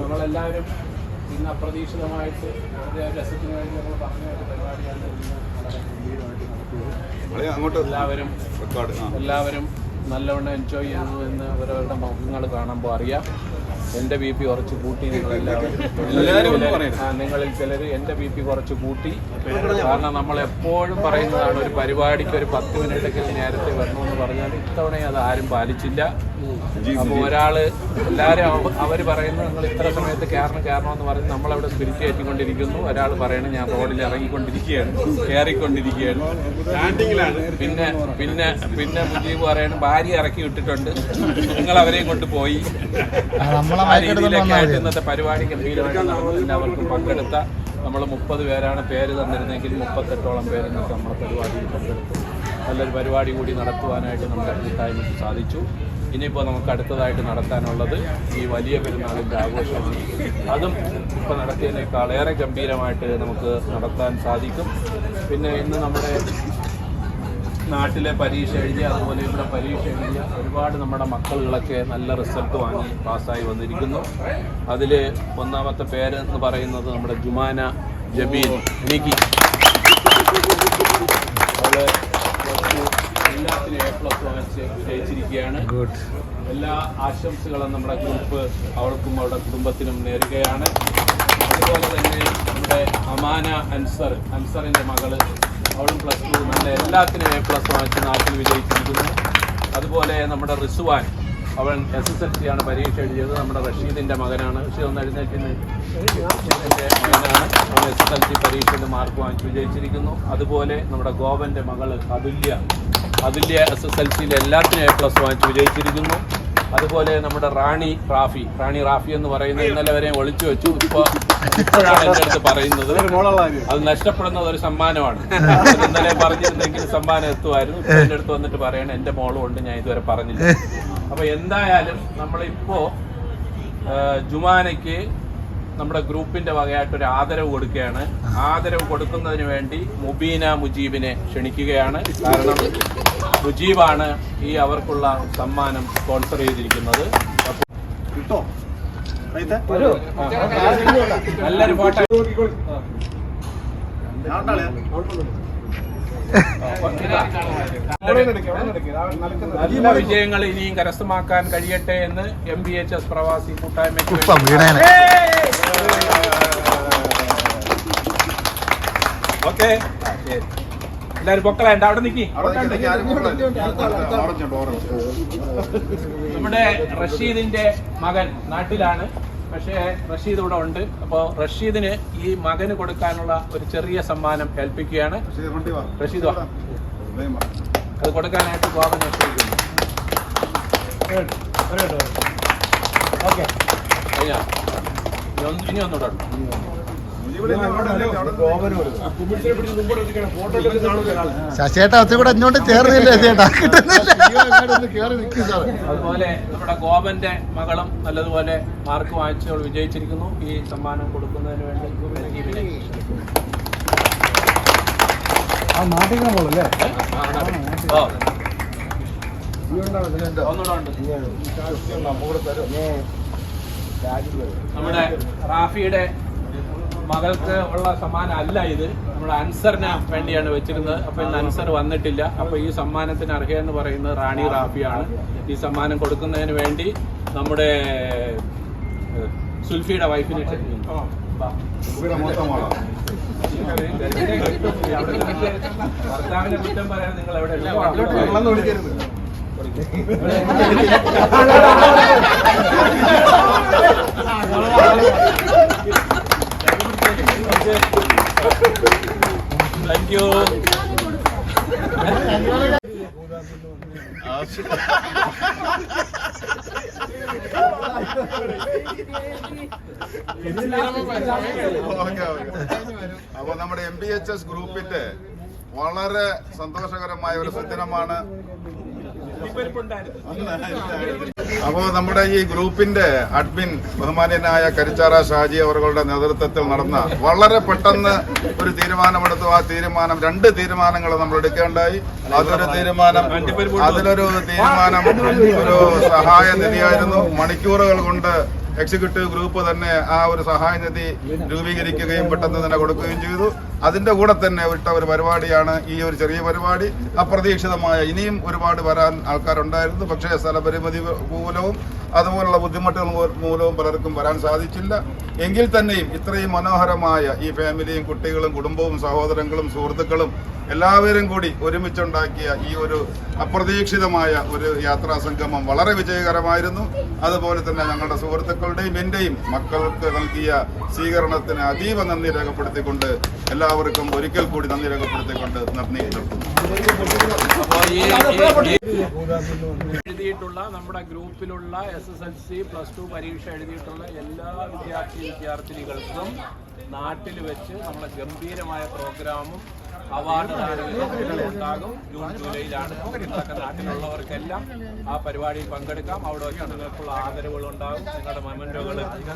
നമ്മളെല്ലാവരും ഇന്ന് അപ്രതീക്ഷിതമായിട്ട് രസത്തിന് വേണ്ടി നമ്മൾ പറഞ്ഞ പരിപാടിയാണ് എല്ലാവരും എല്ലാവരും നല്ലവണ്ണം എൻജോയ് ചെയ്തു എന്ന് അവരവരുടെ മുഖങ്ങൾ കാണുമ്പോൾ അറിയാം. എന്റെ ബി പി കുറച്ച് കൂട്ടി നിങ്ങളെല്ലാവരും നിങ്ങളിൽ ചിലർ എന്റെ ബി പി കുറച്ച് കൂട്ടി. കാരണം നമ്മൾ എപ്പോഴും പറയുന്നതാണ് ഒരു പരിപാടിക്ക് ഒരു പത്ത് മിനിറ്റൊക്കെ നേരത്തെ വരണമെന്ന് പറഞ്ഞാൽ ഇത്തവണ അത് ആരും പാലിച്ചില്ല. അപ്പോൾ ഒരാൾ എല്ലാവരും അവർ അവർ പറയുന്നത് നിങ്ങൾ ഇത്ര സമയത്ത് കയറണം കയറണം എന്ന് പറഞ്ഞ് നമ്മളവിടെ സ്പിരിറ്റ് കയറ്റിക്കൊണ്ടിരിക്കുന്നു. ഒരാൾ പറയണത് ഞാൻ റോഡിൽ ഇറങ്ങിക്കൊണ്ടിരിക്കുകയാണ് കയറിക്കൊണ്ടിരിക്കുകയാണ് പിന്നെ പിന്നെ പിന്നെ മുജീബ് പറയണ ഭാര്യ ഇറക്കി വിട്ടിട്ടുണ്ട്. നിങ്ങൾ അവരെയും കൊണ്ട് പോയി. ആ രീതിയിലൊക്കെ ആയിട്ട് ഇന്നത്തെ പരിപാടി ഗംഭീരമായിട്ട് അവർക്ക് പങ്കെടുത്ത നമ്മൾ മുപ്പത് പേരാണ് പേര് തന്നിരുന്നെങ്കിൽ മുപ്പത്തെട്ടോളം പേര് ഇന്നത്തെ നമ്മുടെ പരിപാടിയിൽ പങ്കെടുത്തു. നല്ലൊരു പരിപാടി കൂടി നടത്തുവാനായിട്ട് നമ്മുടെ കൂട്ടായ്മയ്ക്ക് സാധിച്ചു. ഇനിയിപ്പോൾ നമുക്ക് അടുത്തതായിട്ട് നടത്താനുള്ളത് ഈ വലിയ പെരുന്നാളിന്റെ ആഘോഷമാണ്. അതും ഇപ്പോൾ നടത്തിയതിനേക്കാൾ ഏറെ ഗംഭീരമായിട്ട് നമുക്ക് നടത്താൻ സാധിക്കും. പിന്നെ ഇന്ന് നമ്മുടെ നാട്ടിലെ പരീക്ഷ എഴുതിയ അതുപോലെ ഇവിടെ പരീക്ഷ എഴുതിയ ഒരുപാട് നമ്മുടെ മക്കളുകളൊക്കെ നല്ല റിസൾട്ട് വാങ്ങി പാസ്സായി വന്നിരിക്കുന്നു. അതിൽ ഒന്നാമത്തെ പേര് എന്ന് പറയുന്നത് നമ്മുടെ ജുമാന ജബീൽ. എനിക്ക് അവൾ എല്ലാത്തിനും എ പ്ലസ് വാങ്ങിച്ച് വിജയിച്ചിരിക്കുകയാണ് എല്ലാ ആശംസകളും നമ്മുടെ ഗ്രൂപ്പ് അവൾക്കും അവരുടെ കുടുംബത്തിനും നേരുകയാണ്. അതുപോലെ തന്നെ നമ്മുടെ അമാന അൻസർ അൻസറിന്റെ മകൾ അവളും പ്ലസ് ടു നല്ല എല്ലാത്തിനും എ പ്ലസ് വാങ്ങിച്ച് നാട്ടിൽ വിജയിച്ചിരിക്കുന്നു. അതുപോലെ നമ്മുടെ റിസുവാൻ അവൻ എസ് എസ് എൽ സി ആണ് പരീക്ഷ എഴുതിയത്. നമ്മുടെ റഷീദിന്റെ മകനാണ്. റഷീദ് ഒന്ന് എഴുന്നേറ്റിന്. റഷീദിന്റെ മകനാണ്. അവൻ എസ് എസ് എൽ സി പരീക്ഷയിൽ മാർക്ക് വാങ്ങിച്ച്. വിജയിച്ചിരിക്കുന്നു. അതുപോലെ നമ്മുടെ ഗോവന്റെ മകൾ Athulya. Athulya S S L സിയിൽ എല്ലാത്തിനും എ പ്ലസ് വാങ്ങിച്ച്. വിജയിച്ചിരിക്കുന്നു. അതുപോലെ നമ്മുടെ റാണി റാഫി. റാണി റാഫി എന്ന് പറയുന്നത് ഇന്നലെ വരെ ഒളിച്ചു വെച്ചു. ഇപ്പൊ ഇപ്പോഴാണ് എന്റെ അടുത്ത് പറയുന്നത്. അത് നഷ്ടപ്പെടുന്നത് ഒരു സമ്മാനമാണ്. ഇന്നലെ പറഞ്ഞിരുന്നെങ്കിൽ സമ്മാനം എത്തുമായിരുന്നു. എന്റെ അടുത്ത് വന്നിട്ട് പറയണം എന്റെ മോളും ഉണ്ട്. ഞാൻ ഇതുവരെ പറഞ്ഞില്ല. അപ്പൊ എന്തായാലും നമ്മളിപ്പോ ജുമാനയ്ക്ക് നമ്മുടെ ഗ്രൂപ്പിന്റെ വകയായിട്ട് ഒരു ആദരവ് കൊടുക്കുകയാണ്. ആദരവ് കൊടുക്കുന്നതിന് വേണ്ടി മുബീന മുജീബിനെ ക്ഷണിക്കുകയാണ്. കാരണം മുജീബാണ് ഈ അവർക്കുള്ള സമ്മാനം സ്പോൺസർ ചെയ്തിരിക്കുന്നത്. കിട്ടോ. നല്ലൊരു ഫോട്ടോ. നല്ല വിജയങ്ങൾ ഇനിയും കരസ്ഥമാക്കാൻ കഴിയട്ടെ എന്ന് എം ബി എച്ച് എസ് പ്രവാസി കൂട്ടായ്മയ്ക്ക് വേണ്ടി ഓക്കെ. എല്ലാരും പൊക്കളേണ്ട അവിടെ നിക്കി. നമ്മുടെ റഷീദിന്റെ മകൻ നാട്ടിലാണ്. പക്ഷേ റഷീദ് ഇവിടെ ഉണ്ട്. അപ്പോൾ റഷീദിന് ഈ മകന് കൊടുക്കാനുള്ള ഒരു ചെറിയ സമ്മാനം ഏൽപ്പിക്കുകയാണ്. റഷീദ് വാ. അത് കൊടുക്കാനായിട്ട് ഗോവൻ നിശ്ചയിക്കുന്നു ഓക്കെ ഒന്ന്- ഇനി ഒന്നുകൂടെ ശശിയേട്ടാ ഒത്തിരി കൂടെ ഇങ്ങോട്ട് ചേർന്നില്ലേ ചേട്ടാ? കിട്ടുന്നില്ല. അതുപോലെ നമ്മുടെ ഗോപന്റെ മകളും നല്ലതുപോലെ മാർക്ക് വാങ്ങിച്ചവൾ വിജയിച്ചിരിക്കുന്നു. ഈ സമ്മാനം കൊടുക്കുന്നതിന് വേണ്ടി നാട്ടിൽ ഉണ്ട് നമ്മുടെ റാഫിയുടെ മകൾക്ക് ഉള്ള സമ്മാനം അല്ല ഇത്. നമ്മുടെ അൻസറിന് വേണ്ടിയാണ് വെച്ചിരുന്നത്. അപ്പൊ ഇന്ന് അൻസർ വന്നിട്ടില്ല. അപ്പൊ ഈ സമ്മാനത്തിന് അർഹയെന്ന് പറയുന്നത് റാണി റാഫിയാണ്. ഈ സമ്മാനം കൊടുക്കുന്നതിന് വേണ്ടി നമ്മുടെ സുൽഫിയുടെ വൈഫിനെ ക്ഷണിക്കുന്നു. ഭർത്താവിനെ കുറ്റം പറയാൻ നിങ്ങൾ എവിടെ താങ്ക് യു അപ്പൊ നമ്മുടെ എം ബി എച്ച് എസ് ഗ്രൂപ്പിന്റെ വളരെ സന്തോഷകരമായ ഒരു സുദിനമാണ് അപ്പോ നമ്മുടെ ഈ ഗ്രൂപ്പിന്റെ അഡ്മിൻ ബഹുമാന്യനായ കരിച്ചാറ ഷാജി അവരുടെ നേതൃത്വത്തിൽ നടന്ന വളരെ പെട്ടെന്ന് ഒരു തീരുമാനമെടുത്തു. ആ തീരുമാനം രണ്ട് തീരുമാനങ്ങൾ നമ്മൾ എടുക്കേണ്ടായി. അതൊരു തീരുമാനം അതിലൊരു തീരുമാനം ഒരു സഹായ നിധിയായിരുന്നു. മണിക്കൂറുകൾ കൊണ്ട് എക്സിക്യൂട്ടീവ് ഗ്രൂപ്പ് തന്നെ ആ ഒരു സഹായ നിധി രൂപീകരിക്കുകയും പെട്ടെന്ന് തന്നെ കൊടുക്കുകയും ചെയ്തു. അതിന്റെ കൂടെ തന്നെ വിട്ട ഒരു പരിപാടിയാണ് ഈ ഒരു ചെറിയ പരിപാടി. അപ്രതീക്ഷിതമായ ഇനിയും ഒരുപാട് വരാൻ ആൾക്കാരുണ്ടായിരുന്നു. പക്ഷേ സ്ഥലപരിമിതി മൂലവും അതുപോലുള്ള ബുദ്ധിമുട്ടുകൾ മൂലവും പലർക്കും വരാൻ സാധിച്ചില്ല. എങ്കിൽ തന്നെയും ഇത്രയും മനോഹരമായ ഈ ഫാമിലിയും കുട്ടികളും കുടുംബവും സഹോദരങ്ങളും സുഹൃത്തുക്കളും എല്ലാവരും കൂടി ഒരുമിച്ചുണ്ടാക്കിയ ഈ ഒരു അപ്രതീക്ഷിതമായ ഒരു യാത്രാ സംഗമം വളരെ വിജയകരമായിരുന്നു. അതുപോലെ തന്നെ ഞങ്ങളുടെ സുഹൃത്തുക്കളുടെയും എന്റെയും മക്കൾക്ക് നൽകിയ സ്വീകരണത്തിന് അതീവ നന്ദി രേഖപ്പെടുത്തിക്കൊണ്ട് എല്ലാവർക്കും ഒരിക്കൽ കൂടി നന്ദി രേഖപ്പെടുത്തിക്കൊണ്ട് നന്ദി എഴുതിയിട്ടുള്ള നമ്മുടെ ഗ്രൂപ്പിലുള്ള S S L C plus two പരീക്ഷ എഴുതിയിട്ടുള്ള എല്ലാ വിദ്യാർത്ഥി വിദ്യാർത്ഥിനികൾക്കും നാട്ടിൽ വെച്ച് നമ്മുടെ ഗംഭീരമായ പ്രോഗ്രാമും അവാർഡ് ദാനങ്ങളും ഉണ്ടാകും. ജൂൺ ജൂലൈയിലാണ് നാട്ടിലുള്ളവർക്കെല്ലാം ആ പരിപാടിയിൽ പങ്കെടുക്കാം. അവിടെ വെച്ച് നിങ്ങൾക്കുള്ള ആദരവുകൾ ഉണ്ടാകും നിങ്ങളുടെ മൊമെന്റുകൾ